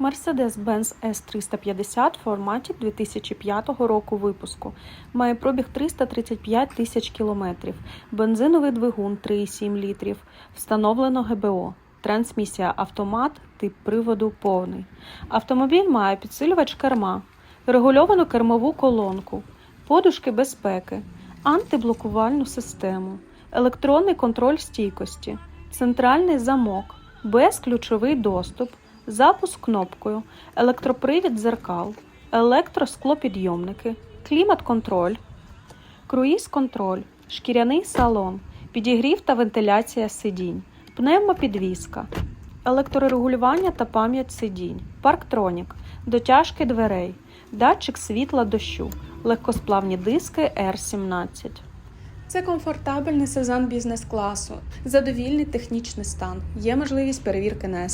Mercedes-Benz S350 в форматі 2005 року випуску. Має пробіг 335 тисяч кілометрів. Бензиновий двигун 3,7 літрів. Встановлено ГБО. Трансмісія автомат, тип приводу повний. Автомобіль має підсилювач керма, регульовану кермову колонку, подушки безпеки, антиблокувальну систему, електронний контроль стійкості, центральний замок, безключовий доступ, запуск кнопкою, електропривід дзеркал, електросклопідйомники, клімат-контроль, круїз-контроль, шкіряний салон, підігрів та вентиляція сидінь, пневмопідвізка, електрорегулювання та пам'ять сидінь, парктронік, дотяжки дверей, датчик світла дощу, легкосплавні диски R17. Це комфортабельний сезон бізнес-класу, задовільний технічний стан, є можливість перевірки на.